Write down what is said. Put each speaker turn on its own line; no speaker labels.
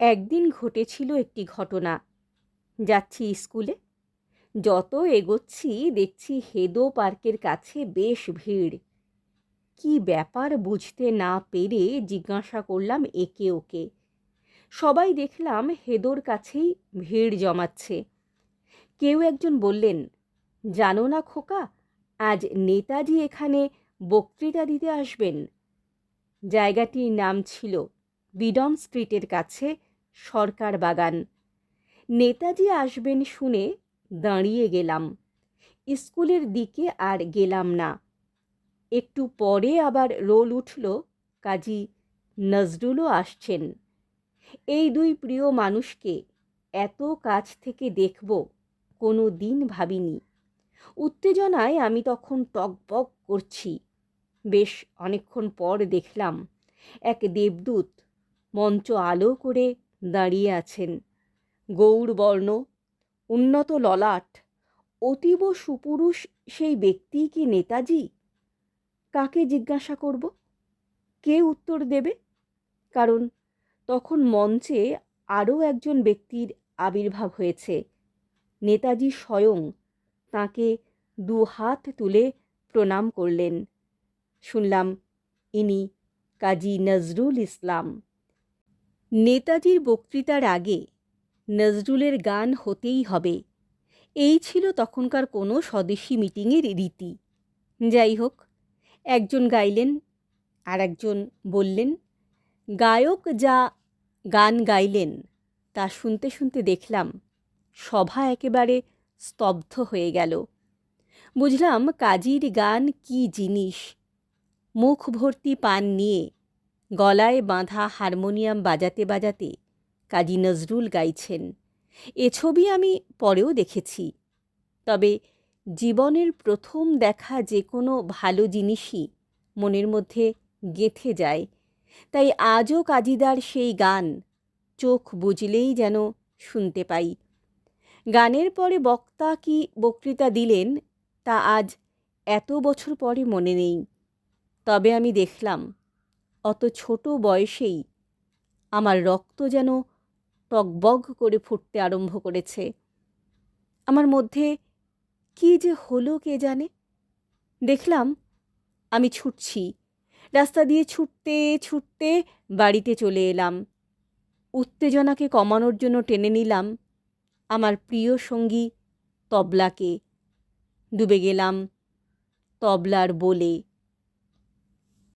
একদিন ঘটেছিল একটি ঘটনা। যাচ্ছি স্কুলে। যত এগোচ্ছি, দেখছি হেদো পার্কের কাছে বেশ ভিড়। কি ব্যাপার বুঝতে না পেরে জিজ্ঞাসা করলাম একে ওকে। সবাই দেখলাম হেদোর কাছেই ভিড় জমাচ্ছে। কেউ একজন বললেন, জানো না খোকা, আজ নেতাজি এখানে বক্তৃতা দিতে আসবেন। জায়গাটির নাম ছিল বিডন স্ট্রিটের কাছে সরকার বাগান। নেতাজি আসবেন শুনে দাঁড়িয়ে গেলাম। স্কুলের দিকে আর গেলাম না। একটু পরে আবার রোল উঠল, কাজী নজরুলও আসছেন। এই দুই প্রিয় মানুষকে এত কাছ থেকে দেখব, কোনো দিন ভাবিনি। উত্তেজনায় আমি তখন টকবক করছি। বেশ অনেকক্ষণ পর দেখলাম, এক দেবদূত মঞ্চ আলো করে দাঁড়িয়ে আছেন। গৌরবর্ণ, উন্নত ললাট, অতীব সুপুরুষ সেই ব্যক্তি কি নেতাজি? কাকে জিজ্ঞাসা করব? কে উত্তর দেবে? কারণ তখন মঞ্চে আরও একজন ব্যক্তির আবির্ভাব হয়েছে। নেতাজি স্বয়ং তাকে দু হাত তুলে প্রণাম করলেন। শুনলাম ইনি কাজী নজরুল ইসলাম। নেতাজির বক্তৃতার আগে নজরুলের গান হতেই হবে। এই ছিল তখনকার কোনো স্বদেশী মিটিংয়ের রীতি। যাই হোক, একজন গাইলেন আর একজন বললেন, গায়ক যা গান গাইলেন, তা শুনতে শুনতে দেখলাম, সভা একেবারে স্তব্ধ হয়ে গেল। বুঝলাম কাজীর গান কি জিনিস মুখ ভর্তি পান নিয়ে গলায় বাঁধা হারমোনিয়াম বাজাতে বাজাতে কাজী নজরুল গাইছেন। এ ছবি আমি পরেও দেখেছি। তবে জীবনের প্রথম দেখা যে কোনো ভালো জিনিসই মনের মধ্যে গেঁথে যায়। তাই আজও কাজীদার সেই গান চোখ বুঝলেই যেন শুনতে পাই। গানের পরে বক্তা কি বক্তৃতা দিলেন তা আজ এত বছর পরে মনে নেই। তবে আমি দেখলাম অত ছোট বয়সেই আমার রক্ত যেন টকবগ করে ফুটতে আরম্ভ করেছে। আমার মধ্যে কি যে হলো কে জানে? দেখলাম আমি ছুটছি। রাস্তা দিয়ে ছুটতে ছুটতে বাড়িতে চলে এলাম। উত্তেজনাকে কমানোর জন্য টেনে নিলাম আমার প্রিয় সঙ্গী তবলাকে। ডুবে গেলাম তবলার বলে।